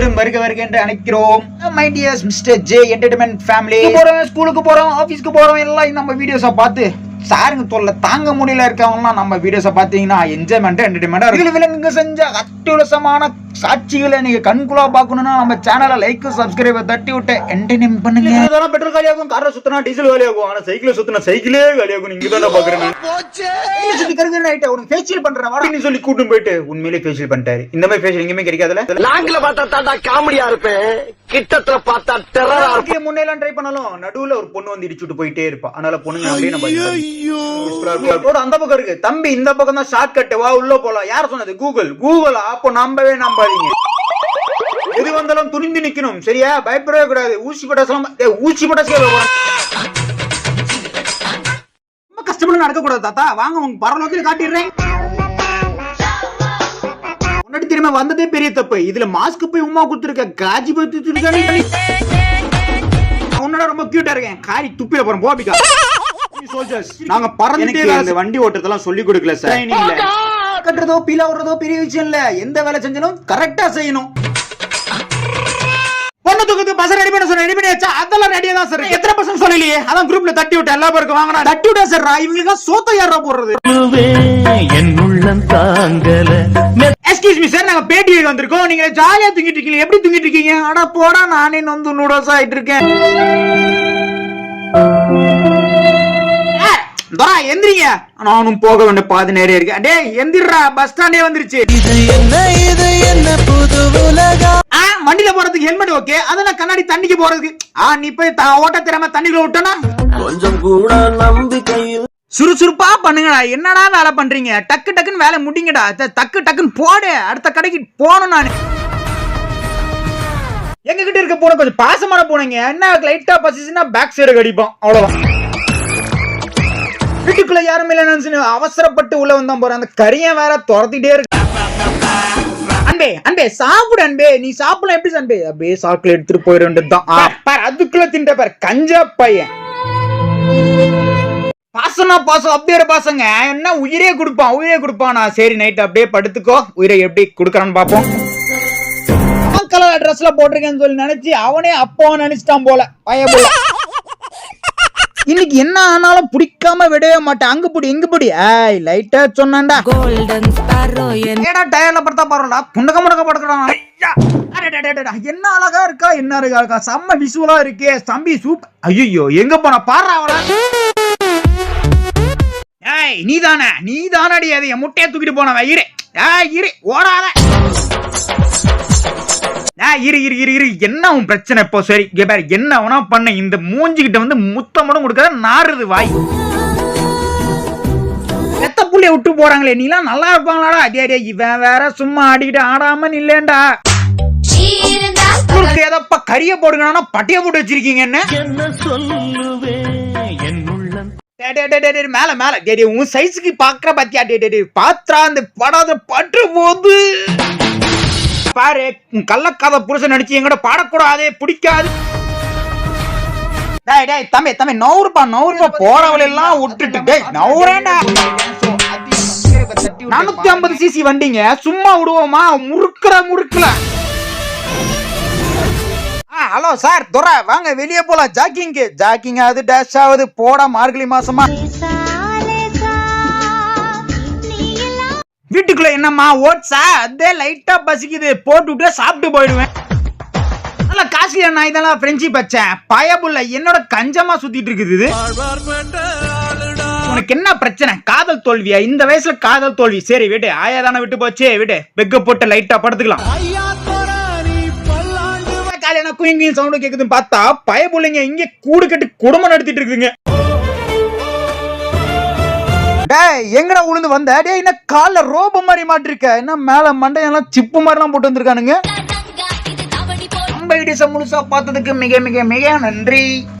அனைவரும் வருக வருக என்று அழைக்கிறோம். My dears mister J entertainment family போறோம் ஸ்கூலுக்கு போறோம் ஆபீஸ்க்கு போறோம் எல்லாம் நம்ம வீடியோஸை பார்த்து சாருங்க தொல்லை தாங்க முடியல இருக்கவங்கலாம் நம்ம வீடியோஸை பார்த்தீங்கன்னா என்ஜாய்மெண்ட் என்டர்டைன்மெண்ட் இருக்கு விலங்குங்க செஞ்ச அட்டுலசமான சாட்சிகளை நீங்க கண்குலா பார்க்கணும்னா நம்ம சேனலை லைக் சப்ஸ்கிரைபர் தட்டி விட்டு என்டர்டைன்மெண்ட் பண்ணுங்க. இதெல்லாம் பெட்ரோல் காலியாகும் காரை சுத்தினா டீசல் காலியாகும் ஆனா சைக்கிள் சுத்தினா சைக்கிளே காலியாகும் நீங்க தான் பாக்குறேன் சுத்தி கருங்க நைட்டு உனக்கு ஃபேஷியல் பண்றேன் வாடா. சொல்லி கூட்டும் போயிட்டு உண்மையிலே ஃபேஷியல் பண்ணிட்டாரு. இந்த மாதிரி ஃபேஷியல் எங்கேயுமே கிடைக்காதுல லாங்கில பார்த்தா தாண்டா காமெடியா இருப்பேன். கிட்டத்துல பார்த்தா டெரரா முன்னெல்லாம் ட்ரை பண்ணாலும். நடுவுல ஒரு பொண்ணு வந்து இடிச்சுட்டு போயிட்டே இருப்பா. அதனால பொண்ணுங்க அப்படியே நம்ம அந்த பக்கம் இருக்கு. தம்பி இந்த பக்கம் தான் ஷார்ட் கட் வா உள்ள போலாம். யார் சொன்னது? கூகுள் கூகுள் அப்போ நம்பவே நம்பாதீங்க. எது வந்தாலும் துணிந்து நிக்கணும். சரியா? பயப்படவே கூடாது. ஊசி பட்டாசலாம் ஊசி பட்டாசு ரொம்ப கஷ்டப்பட்டு நடக்க கூடாது தாத்தா. வாங்க உங்க பரலோகத்தில் காட்டிடுறேன். முன்னாடி திரும்ப வந்ததே பெரிய தப்பு. இதுல மாஸ்க் போய் உமா குடுத்துருக்க. காஜி போய் உன்னோட ரொம்ப கியூட்டா இருக்கேன். காரி துப்பில போறோம் போபிகா சோல்ஜர்ஸ் நாங்க பறந்துட்டே இந்த வண்டி ஓட்டுறதெல்லாம் சொல்லி கொடுக்கல சார் ட்ரைனிங்ல கட்டுறதோ பீலா விடுறதோ பெரிய விஷயம் இல்ல. எந்த வேலை செஞ்சாலும் கரெக்டா செய்யணும். பொண்ணு தூக்கத்து பஸ் ரெடி பண்ண சொன்ன ரெடி பண்ணி வச்சா அதெல்லாம் ரெடியா தான் சார் எத்தனை பர்சன்ட் சொல்லலையே அதான் குரூப்ல தட்டி விட்டு எல்லா பேருக்கும் வாங்கினா தட்டி விட்டா சார் இவங்களுக்கு சோத்த யாரா போடுறது? நாங்க பேட்டிக்கு வந்திருக்கோம் நீங்க ஜாலியா தூங்கிட்டு இருக்கீங்க எப்படி தூங்கிட்டு இருக்கீங்க? அட போடா நானே நொந்து நூடோஸ் ஆயிட்டு இருக்கேன். தோரா எந்திரிங்க. நானும் போக வேண்டிய பாதி நேரம் இருக்கு. டேய் எந்திரா பஸ் ஸ்டாண்டே வந்துருச்சு. இது என்ன இது என்ன புது உலகம்? வண்டியில போறதுக்கு ஹெல்மெட் ஓகே அதெல்லாம் கண்ணாடி தண்ணிக்கு போறதுக்கு. ஆ நீ போய் ஓட்ட திறமை தண்ணிக்குள்ள விட்டனா? கொஞ்சம் கூட நம்பிக்கையில் சுறுசுறுப்பா பண்ணுங்கடா. என்னடா வேலை பண்றீங்க? டக்கு டக்குன்னு வேலை முடிங்கடா. டக்கு டக்குன்னு போடு. அடுத்த கடைக்கு போகணும் நான். எங்க கிட்ட இருக்க போன கொஞ்சம் பாசமான போனீங்க. என்ன லைட்டா பசிச்சுன்னா பேக் சைடு கடிப்போம் அவ்வளவுதான். வீட்டுக்குள்ள யாரும் இல்லைன்னு அவசரப்பட்டு உள்ள வந்தான் போறேன் அந்த கறியை வேற துரத்திட்டே இருக்கு. அன்பே அன்பே சாப்பிடு அன்பே. நீ சாப்பிடலாம் எப்படி அன்பே? அப்படியே சாக்கில் எடுத்துட்டு போயிட வேண்டியதுதான் பாரு அதுக்குள்ள தின்ற பாரு. கஞ்சா பையன். பாசம்னா பாசம் அப்படியே பாசங்க. என்ன? உயிரே கொடுப்பான் உயிரே கொடுப்பானா. சரி நைட் அப்படியே படுத்துக்கோ. உயிரை எப்படி கொடுக்கறான்னு அவன் கலர் ட்ரெஸ்ல போட்டிருக்கேன்னு சொல்லி நினைச்சு அவனே அப்பாவை நினைச்சிட்டான் போல. பைய போல இன்னைக்கு என்ன ஆனாலும் பிடிக்காம விடவே மாட்டேன். அங்க புடி இங்க புடி. ஏய் லைட்டா சொன்னான்டா. Golden sparrow என் ஏடா டயர்ல படுத்தா பாருடா. புண்டக முடக்க படுக்கிறான் என்ன அழகா இருக்கா? என்ன அழகா இருக்கா? செம்ம விசுவலா இருக்கே. தம்பி சூப் ஐயோ எங்க போன? பாரு அவள. ஏய் நீ தானே நீ தானடி அது. என் முட்டையை தூக்கிட்டு போனவன் இரு. ஏய் இரு. ஓடாத. இரு இரு இரு இரு. என்ன உன் பிரச்சனை இப்போ? சரி இங்க பாரு. என்ன வேணா பண்ண. இந்த மூஞ்சிக்கிட்ட வந்து முத்தம் மட்டும் கொடுக்காத நாறுது வாய். எத்த புள்ளைய விட்டு போறாங்களே. நீலாம் நல்லா இருப்பாங்களாடா. அடே அடே இவன் வேற சும்மா ஆடிக்கிட்டு ஆடாம நில்லேண்டா. உங்களுக்கு ஏதப்பா கரிய போடுங்கன்னா பட்டிய போட்டு வச்சிருக்கீங்க என்ன? என்ன சொல்லுவேன் மேல மேல. டே, டே, உன் சைஸுக்கு பாக்குற பாத்தியா? டே, டே, டே, பாத்ரா அந்த படாத பற்று போது பாரு கள்ளக்காத புருஷன் நடிச்சு எங்கட பாடக்கூடாதே பிடிக்காது. டேய் டேய் தம்பி தம்பி நவுறுப்பா நவுறுப்பா போறவள எல்லாம் விட்டுட்டு டேய் நவுறேன்டா. நானூத்தி ஐம்பது சிசி வண்டிங்க. சும்மா விடுவோமா? முறுக்குற முறுக்குல. ஆ ஹலோ சார் துரை. வாங்க வெளியே போலாம். ஜாக்கிங்க்கு ஜாக்கிங் ஆகுது டேஷ் ஆகுது. போட மார்கழி மாசமா. வீட்டுக்குள்ள என்னம்மா ஓட்ஸா? அதே லைட்டா பசிக்குது. போட்டு விட்டு சாப்பிட்டு போயிடுவேன். நல்ல காஸ்ட்லியா நான் இதெல்லாம் ஃப்ரெண்ட்ஷிப் பச்சேன் பயபுள்ள என்னோட கஞ்சமா சுத்திட்டு இருக்குது இது. உனக்கு என்ன பிரச்சனை? காதல் தோல்வியா? இந்த வயசுல காதல் தோல்வி. சரி விடு. ஆயா தானே விட்டு போச்சே. விடு. வெக்க போட்டு லைட்டா படுத்துக்கலாம். காலையில குயின் குயின் சவுண்ட் கேக்குதுன்னு பார்த்தா பயபுள்ளைங்க இங்க கூடு கட்டி குடும்பம் நடத்திட்டு இருக்குதுங்க. எங்கடா உளுந்து வந்த? டேய் என்ன கால்ல ரோபோ மாதிரி மாட்டிருக்க? என்ன மேல மண்டையெல்லாம் சிப்பு மாதிரிலாம் போட்டு வந்திருக்கானுங்க? முழுசா பார்த்ததுக்கு மிக மிக மிக நன்றி.